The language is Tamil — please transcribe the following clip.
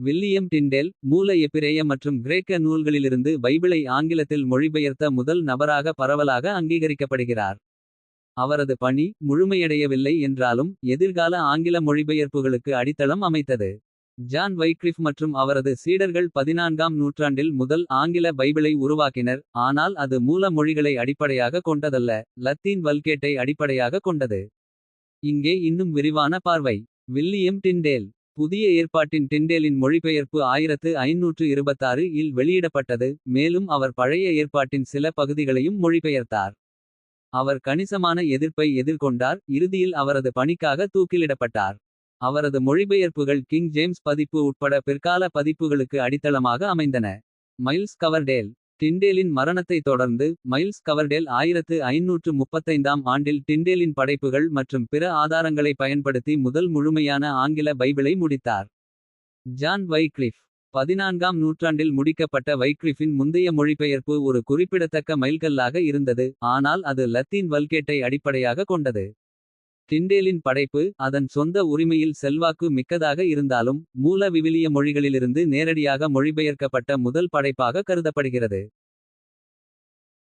வில்லியம் டிண்டேல் மூல எபிரேய மற்றும் கிரேக்க நூல்களிலிருந்து பைபிளை ஆங்கிலத்தில் மொழிபெயர்த்த முதல் நபராக பரவலாக அங்கீகரிக்கப்படுகிறார். அவரது பணி முழுமையடையவில்லை என்றாலும் எதிர்கால ஆங்கில மொழிபெயர்ப்புகளுக்கு அடித்தளம் அமைத்தது. ஜான் வைக்ரிஃப் மற்றும் அவரது சீடர்கள் பதினான்காம் நூற்றாண்டில் முதல் ஆங்கில பைபிளை உருவாக்கினர். ஆனால் அது மூல மொழிகளை அடிப்படையாக கொண்டதல்ல. லத்தீன் வல்கேட்டை அடிப்படையாக கொண்டது. இங்கே இன்னும் விரிவான பார்வை. வில்லியம் டிண்டேல் புதிய ஏற்பாட்டின் டிண்டேலின் மொழிபெயர்ப்பு 1526 இல் வெளியிடப்பட்டது. மேலும் அவர் பழைய ஏற்பாட்டின் சில பகுதிகளையும் மொழிபெயர்த்தார். அவர் கணிசமான எதிர்ப்பை எதிர்கொண்டார். இறுதியில் அவரது பணிக்காக தூக்கிலிடப்பட்டார். அவரது மொழிபெயர்ப்புகள் கிங் ஜேம்ஸ் பதிப்பு உட்பட பிற்கால பதிப்புகளுக்கு அடித்தளமாக அமைந்தன. மைல்ஸ் கவர்டேல் டிண்டேலின் மரணத்தைத் தொடர்ந்து. மைல்ஸ் கவர்டேல் 1535ஆம் ஆண்டில் டிண்டேலின் படைப்புகள். மற்றும் பிற ஆதாரங்களைப் பயன்படுத்தி முதல் முழுமையான ஆங்கில பைபிளை முடித்தார். ஜான் வைக்ளிஃப் பதினான்காம் நூற்றாண்டில் முடிக்கப்பட்ட வைக்ளிஃபின் முந்தைய மொழிபெயர்ப்பு ஒரு குறிப்பிடத்தக்க மைல்கல்லாக இருந்தது. ஆனால் அது லத்தீன் வல்கேட்டை அடிப்படையாக கொண்டது. டிண்டேலின் படைப்பு அதன் சொந்த உரிமையில் செல்வாக்கு மிக்கதாக இருந்தாலும். மூல விவிலிய மொழிகளிலிருந்து நேரடியாக மொழிபெயர்க்கப்பட்ட முதல் படைப்பாக கருதப்படுகிறது.